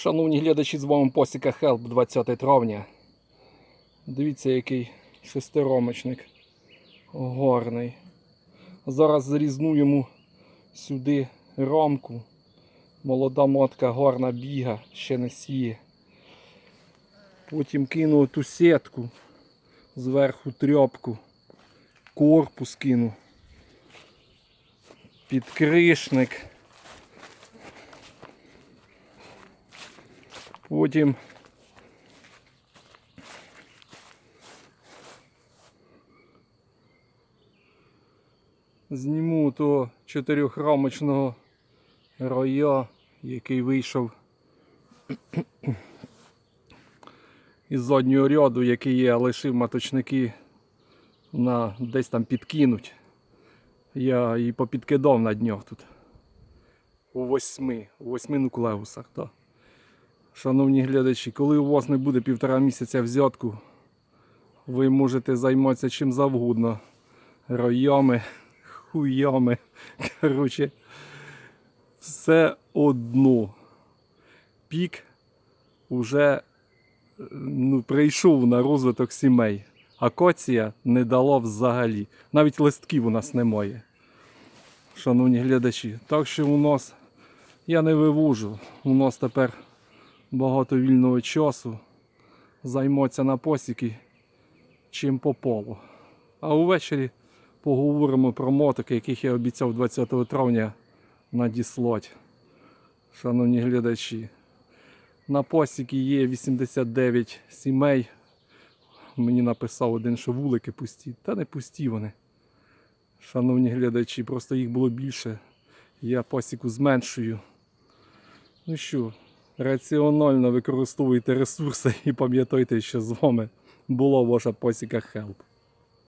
Шановні глядачі, з вами Посіка Хелп 20 травня. Дивіться, який шестиромочник горний. Зараз зрізну йому сюди рамку. Молода мотка горна біга, ще не сіє. Потім кину ту сітку, зверху трьопку, корпус кину, підкришник. Потім зніму того чотирьохрамочного роя, який вийшов із заднього ряду, який я лишив маточники на десь там підкинуть. Я її попідкидав на днях тут. У восьми, у восьми нуклеусах, так. Шановні глядачі, коли у вас не буде півтора місяця взятку, ви можете займатися чим завгодно. Роями, хуями. Коротше, все одно. Пік уже ну, прийшов на розвиток сімей. Акоція не дала взагалі. Навіть листків у нас немає. Шановні глядачі. Так що у нас я не вивожу. У нас тепер багато вільного часу. Займатися на посіки чим попало. А увечері поговоримо про мотики, яких я обіцяв 20 травня надіслати. Шановні глядачі. На посіки є 89 сімей. Мені написав один, що вулики пусті. Та не пусті вони. Шановні глядачі, просто їх було більше. Я посіку зменшую. Ну що, раціонально використовуйте ресурси і пам'ятайте, що з вами була ваша посіка Хелп.